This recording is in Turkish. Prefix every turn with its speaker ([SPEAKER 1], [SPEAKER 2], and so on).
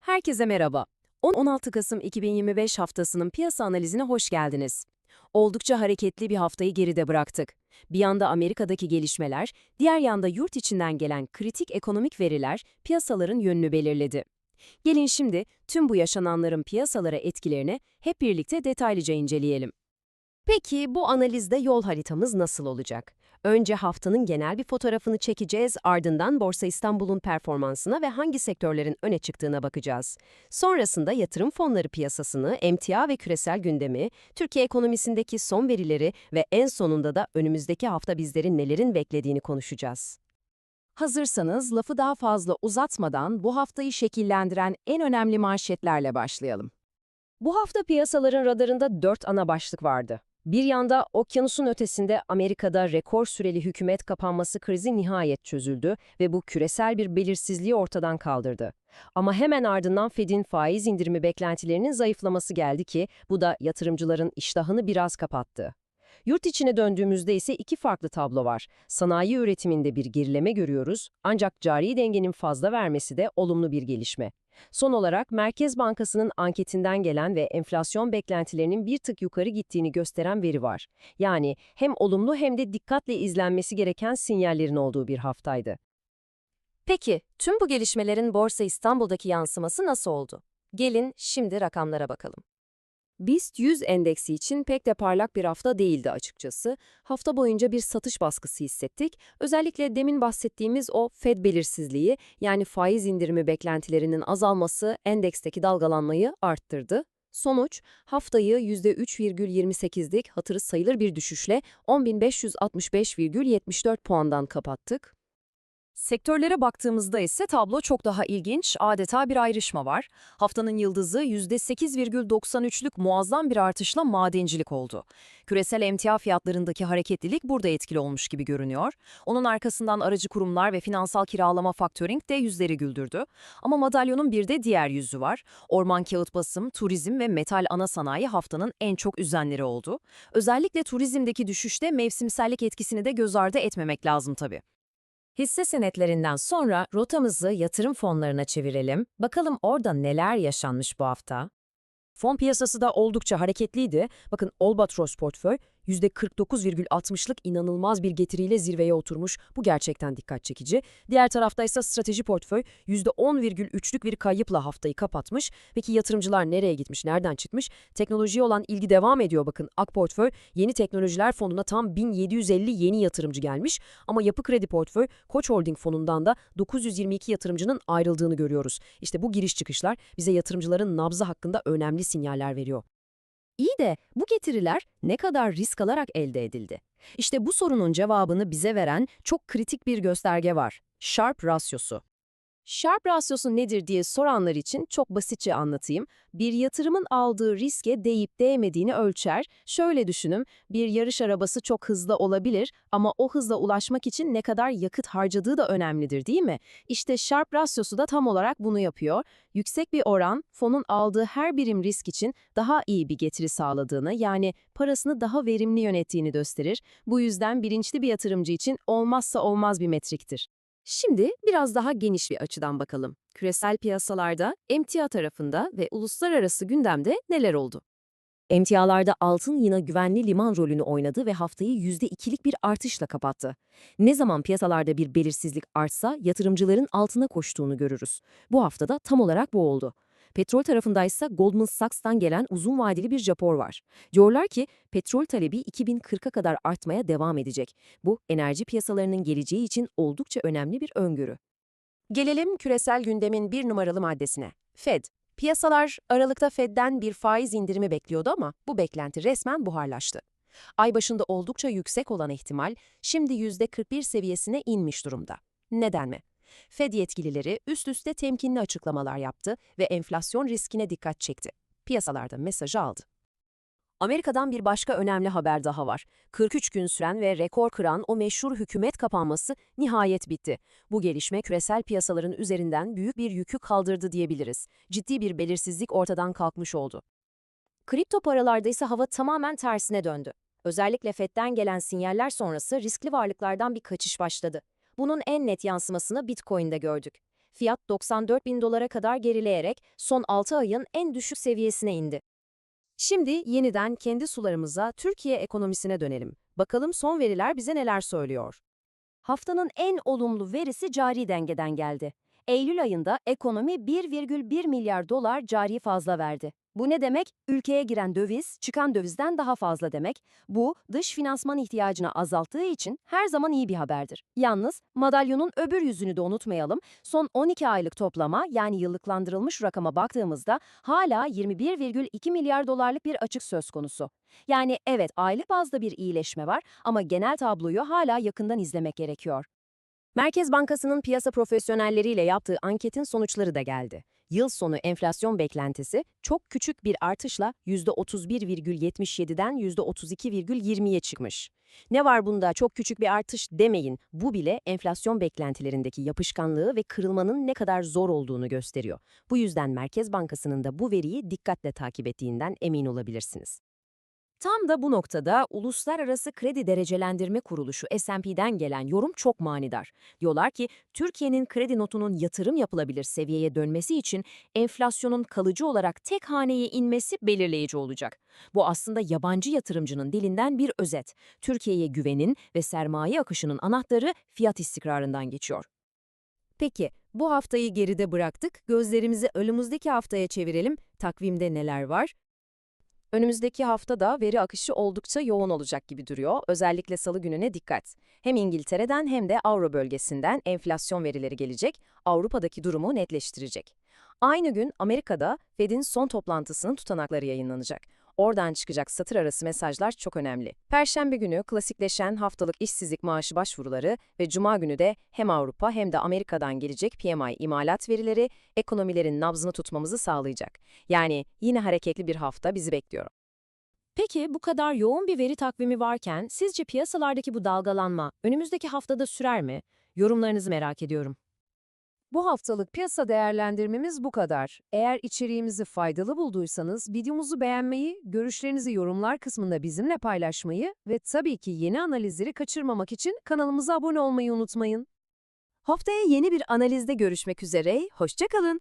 [SPEAKER 1] Herkese merhaba. 10-16 Kasım 2025 haftasının piyasa analizine hoş geldiniz. Oldukça hareketli bir haftayı geride bıraktık. Bir yanda Amerika'daki gelişmeler, diğer yanda yurt içinden gelen kritik ekonomik veriler piyasaların yönünü belirledi. Gelin şimdi tüm bu yaşananların piyasalara etkilerini hep birlikte detaylıca inceleyelim. Peki bu analizde yol haritamız nasıl olacak? Önce haftanın genel bir fotoğrafını çekeceğiz, ardından Borsa İstanbul'un performansına ve hangi sektörlerin öne çıktığına bakacağız. Sonrasında yatırım fonları piyasasını, emtia ve küresel gündemi, Türkiye ekonomisindeki son verileri ve en sonunda da önümüzdeki hafta bizlerin nelerin beklediğini konuşacağız. Hazırsanız lafı daha fazla uzatmadan bu haftayı şekillendiren en önemli manşetlerle başlayalım. Bu hafta piyasaların radarında dört ana başlık vardı. Bir yanda okyanusun ötesinde Amerika'da rekor süreli hükümet kapanması krizi nihayet çözüldü ve bu küresel bir belirsizliği ortadan kaldırdı. Ama hemen ardından Fed'in faiz indirimi beklentilerinin zayıflaması geldi ki bu da yatırımcıların iştahını biraz kapattı. Yurt içine döndüğümüzde ise iki farklı tablo var. Sanayi üretiminde bir gerileme görüyoruz ancak cari dengenin fazla vermesi de olumlu bir gelişme. Son olarak Merkez Bankası'nın anketinden gelen ve enflasyon beklentilerinin bir tık yukarı gittiğini gösteren veri var. Yani hem olumlu hem de dikkatle izlenmesi gereken sinyallerin olduğu bir haftaydı. Peki, tüm bu gelişmelerin Borsa İstanbul'daki yansıması nasıl oldu? Gelin şimdi rakamlara bakalım. BIST 100 endeksi için pek de parlak bir hafta değildi açıkçası. Hafta boyunca bir satış baskısı hissettik. Özellikle demin bahsettiğimiz o Fed belirsizliği yani faiz indirimi beklentilerinin azalması endeksteki dalgalanmayı arttırdı. Sonuç, haftayı %3,28'lik hatırı sayılır bir düşüşle 10.565,74 puandan kapattık. Sektörlere baktığımızda ise tablo çok daha ilginç, adeta bir ayrışma var. Haftanın yıldızı %8,93'lük muazzam bir artışla madencilik oldu. Küresel emtia fiyatlarındaki hareketlilik burada etkili olmuş gibi görünüyor. Onun arkasından aracı kurumlar ve finansal kiralama faktöring de yüzleri güldürdü. Ama madalyonun bir de diğer yüzü var. Orman kağıt basım, turizm ve metal ana sanayi haftanın en çok üzenleri oldu. Özellikle turizmdeki düşüşte mevsimsellik etkisini de göz ardı etmemek lazım tabii. Hisse senetlerinden sonra rotamızı yatırım fonlarına çevirelim. Bakalım orada neler yaşanmış bu hafta? Fon piyasası da oldukça hareketliydi. Bakın Albatros portföy %49,60'lık inanılmaz bir getiriyle zirveye oturmuş. Bu gerçekten dikkat çekici. Diğer tarafta ise strateji portföy %10,3'lük bir kayıpla haftayı kapatmış. Peki yatırımcılar nereye gitmiş, nereden çıkmış? Teknolojiye olan ilgi devam ediyor bakın. Ak portföy yeni teknolojiler fonuna tam 1750 yeni yatırımcı gelmiş. Ama yapı kredi portföy Koç Holding fonundan da 922 yatırımcının ayrıldığını görüyoruz. İşte bu giriş çıkışlar bize yatırımcıların nabzı hakkında önemli sinyaller veriyor. İyi de bu getiriler ne kadar risk alarak elde edildi? İşte bu sorunun cevabını bize veren çok kritik bir gösterge var. Sharp rasyosu. Sharp rasyosu nedir diye soranlar için çok basitçe anlatayım. Bir yatırımın aldığı riske değip değmediğini ölçer. Şöyle düşünün, bir yarış arabası çok hızlı olabilir ama o hızla ulaşmak için ne kadar yakıt harcadığı da önemlidir değil mi? İşte Sharp rasyosu da tam olarak bunu yapıyor. Yüksek bir oran, fonun aldığı her birim risk için daha iyi bir getiri sağladığını, yani parasını daha verimli yönettiğini gösterir. Bu yüzden bilinçli bir yatırımcı için olmazsa olmaz bir metriktir. Şimdi biraz daha geniş bir açıdan bakalım. Küresel piyasalarda, emtia tarafında ve uluslararası gündemde neler oldu? Emtialarda altın yine güvenli liman rolünü oynadı ve haftayı %2'lik bir artışla kapattı. Ne zaman piyasalarda bir belirsizlik artsa yatırımcıların altına koştuğunu görürüz. Bu haftada tam olarak bu oldu. Petrol tarafındaysa Goldman Sachs'tan gelen uzun vadeli bir rapor var. Diyorlar ki petrol talebi 2040'a kadar artmaya devam edecek. Bu enerji piyasalarının geleceği için oldukça önemli bir öngörü. Gelelim küresel gündemin bir numaralı maddesine. Fed. Piyasalar Aralık'ta Fed'den bir faiz indirimi bekliyordu ama bu beklenti resmen buharlaştı. Ay başında oldukça yüksek olan ihtimal şimdi %41 seviyesine inmiş durumda. Neden mi? Fed yetkilileri üst üste temkinli açıklamalar yaptı ve enflasyon riskine dikkat çekti. Piyasalarda mesajı aldı. Amerika'dan bir başka önemli haber daha var. 43 gün süren ve rekor kıran o meşhur hükümet kapanması nihayet bitti. Bu gelişme küresel piyasaların üzerinden büyük bir yükü kaldırdı diyebiliriz. Ciddi bir belirsizlik ortadan kalkmış oldu. Kripto paralarda ise hava tamamen tersine döndü. Özellikle FED'den gelen sinyaller sonrası riskli varlıklardan bir kaçış başladı. Bunun en net yansımasını Bitcoin'de gördük. Fiyat 94 bin dolara kadar gerileyerek son 6 ayın en düşük seviyesine indi. Şimdi yeniden kendi sularımıza, Türkiye ekonomisine dönelim. Bakalım son veriler bize neler söylüyor. Haftanın en olumlu verisi cari dengeden geldi. Eylül ayında ekonomi 1,1 milyar dolar cari fazla verdi. Bu ne demek? Ülkeye giren döviz, çıkan dövizden daha fazla demek. Bu, dış finansman ihtiyacını azalttığı için her zaman iyi bir haberdir. Yalnız madalyonun öbür yüzünü de unutmayalım. Son 12 aylık toplama yani yıllıklandırılmış rakama baktığımızda hala 21,2 milyar dolarlık bir açık söz konusu. Yani evet aylık bazda bir iyileşme var ama genel tabloyu hala yakından izlemek gerekiyor. Merkez Bankası'nın piyasa profesyonelleriyle yaptığı anketin sonuçları da geldi. Yıl sonu enflasyon beklentisi çok küçük bir artışla %31,77'den %32,20'ye çıkmış. Ne var bunda çok küçük bir artış demeyin. Bu bile enflasyon beklentilerindeki yapışkanlığı ve kırılmanın ne kadar zor olduğunu gösteriyor. Bu yüzden Merkez Bankası'nın da bu veriyi dikkatle takip ettiğinden emin olabilirsiniz. Tam da bu noktada Uluslararası Kredi Derecelendirme Kuruluşu S&P'den gelen yorum çok manidar. Diyorlar ki Türkiye'nin kredi notunun yatırım yapılabilir seviyeye dönmesi için enflasyonun kalıcı olarak tek haneye inmesi belirleyici olacak. Bu aslında yabancı yatırımcının dilinden bir özet. Türkiye'ye güvenin ve sermaye akışının anahtarı fiyat istikrarından geçiyor. Peki, bu haftayı geride bıraktık. Gözlerimizi önümüzdeki haftaya çevirelim. Takvimde neler var? Önümüzdeki haftada veri akışı oldukça yoğun olacak gibi duruyor. Özellikle salı gününe dikkat. Hem İngiltere'den hem de Avro bölgesinden enflasyon verileri gelecek, Avrupa'daki durumu netleştirecek. Aynı gün Amerika'da Fed'in son toplantısının tutanakları yayınlanacak. Oradan çıkacak satır arası mesajlar çok önemli. Perşembe günü klasikleşen haftalık işsizlik maaşı başvuruları ve cuma günü de hem Avrupa hem de Amerika'dan gelecek PMI imalat verileri ekonomilerin nabzını tutmamızı sağlayacak. Yani yine hareketli bir hafta bizi bekliyor. Peki bu kadar yoğun bir veri takvimi varken sizce piyasalardaki bu dalgalanma önümüzdeki haftada sürer mi? Yorumlarınızı merak ediyorum.
[SPEAKER 2] Bu haftalık piyasa değerlendirmemiz bu kadar. Eğer içeriğimizi faydalı bulduysanız videomuzu beğenmeyi, görüşlerinizi yorumlar kısmında bizimle paylaşmayı ve tabii ki yeni analizleri kaçırmamak için kanalımıza abone olmayı unutmayın.
[SPEAKER 1] Haftaya yeni bir analizde görüşmek üzere, hoşçakalın.